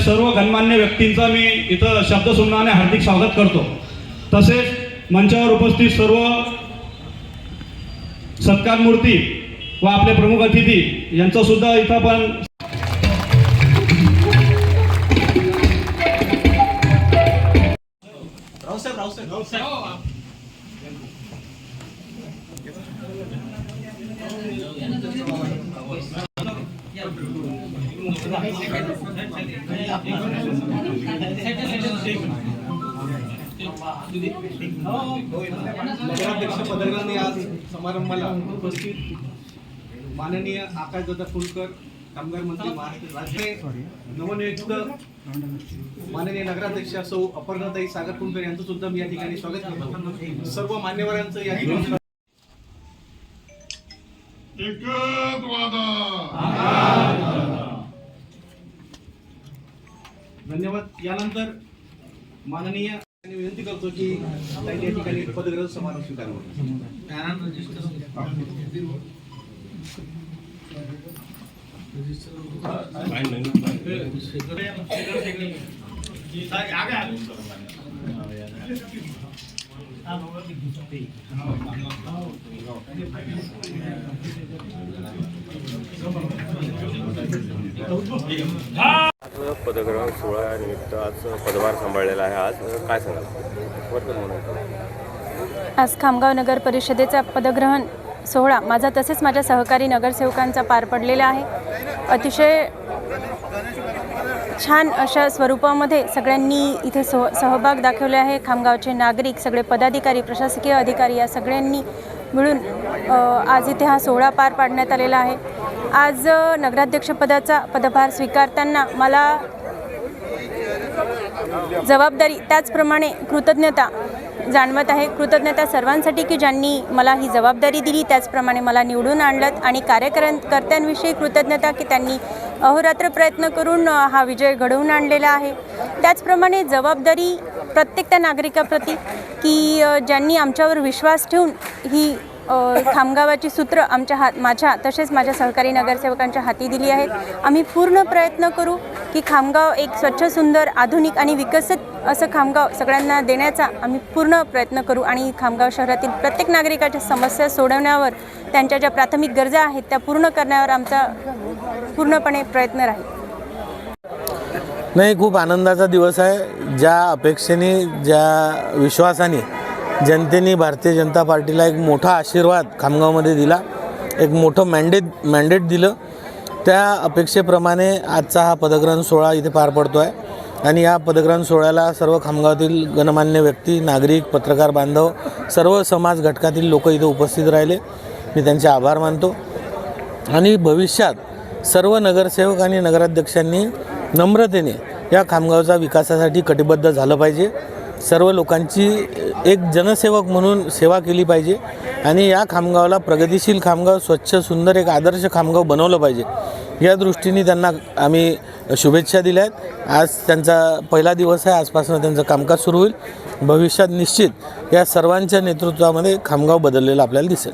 सर्व गणमान्य व्यक्तींचा मी इथं शब्दसुमनाने हार्दिक स्वागत करतो. तसेच मंचावर उपस्थित सर्व सत्कार मूर्ती व आपले प्रमुख अतिथी यांचं सुद्धा इथं पण नगराध्यक्ष पदाधिकाऱ्यांनी आज समारंभाला उपस्थित माननीय आकाशदादा फुलकर कामगार मंत्री महाराष्ट्र राज्य नवनियुक्त माननीय नगराध्यक्ष सौ अपर्णाताई सागर फुलकर यांचं सुद्धा मी या ठिकाणी स्वागत करतो. सर्व मान्यवरांचं या ठिकाणी धन्यवाद. यानंतर माननीय आणि विनंती करतो की त्यांनी या ठिकाणी पदग्रह समारोह स्वीकारावा. पदग्रहण सोहळा निमित्त आज पदभार सांभाळलेला आहे आज. काय सांगाल? आज खामगाव नगर परिषदेचा पदग्रहण सोहळा माझा तसेच माझ्या सहकारी नगरसेवकांचा पार पडलेला आहे. अतिशय छान अशा स्वरूपामध्ये सगळ्यांनी इथे सह सहभाग दाखवले आहे. खामगावचे नागरिक सगळे पदाधिकारी प्रशासकीय अधिकारी या सगळ्यांनी मिळून आज इथे हा सोहळा पार पाडण्यात आलेला आहे. आज नगराध्यक्षपदाचा पदभार स्वीकारताना मला जबाबदारी त्याचप्रमाणे कृतज्ञता जाणवत आहे. कृतज्ञता सर्वांसाठी की ज्यांनी मला ही जबाबदारी दिली त्याचप्रमाणे मला निवडून आणलं आणि कार्यकर्त्यांविषयी कृतज्ञता की त्यांनी अहोरात्र प्रयत्न करून हा विजय घडवून आणलेला आहे. त्याचप्रमाणे जबाबदारी प्रत्येक त्या नागरिकाप्रती की ज्यांनी आमच्यावर विश्वास ठेवून ही खामगावाची सूत्र आमच्या हात माझ्या तसेच माझ्या सहकारी नगरसेवकांच्या हाती दिली आहेत आम्ही पूर्ण प्रयत्न करू की खामगाव एक स्वच्छ सुंदर आधुनिक आणि विकसित असं खामगाव सगळ्यांना देण्याचा आम्ही पूर्ण प्रयत्न करू आणि खामगाव शहरातील प्रत्येक नागरिकाच्या समस्या सोडवण्यावर त्यांच्या ज्या प्राथमिक गरजा आहेत त्या पूर्ण करण्यावर आमचा पूर्णपणे प्रयत्न राहील. नाही खूप आनंदाचा दिवस आहे. ज्या अपेक्षेने ज्या विश्वासाने जनतेने भारतीय जनता पार्टीला एक मोठा आशीर्वाद खामगावमध्ये दिला. एक मोठं मॅन्डेट मॅन्डेट दिलं. त्या अपेक्षेप्रमाणे आजचा हा पदग्रहण सोहळा इथे पार पडतो आहे आणि या पदग्रहण सोहळ्याला सर्व खामगावातील गणमान्य व्यक्ती नागरिक पत्रकार बांधव सर्व समाज घटकातील लोक इथे उपस्थित राहिले. मी त्यांचे आभार मानतो. आणि भविष्यात सर्व नगरसेवक आणि नगराध्यक्षांनी नम्रतेने या खामगावचा विकासासाठी कटिबद्ध झालं पाहिजे. सर्व लोकांची एक जनसेवक म्हणून सेवा केली पाहिजे आणि या खामगावला प्रगतिशील खामगाव स्वच्छ सुंदर एक आदर्श खामगाव बनवलं पाहिजे. या दृष्टीने त्यांना आम्ही शुभेच्छा दिल्या आहेत आज त्यांचा पहिला दिवस आहे आजपासून त्यांचं कामकाज सुरू होईल. भविष्यात निश्चित या सर्वांच्या नेतृत्वामध्ये खामगाव बदललेलं आपल्याला दिसेल.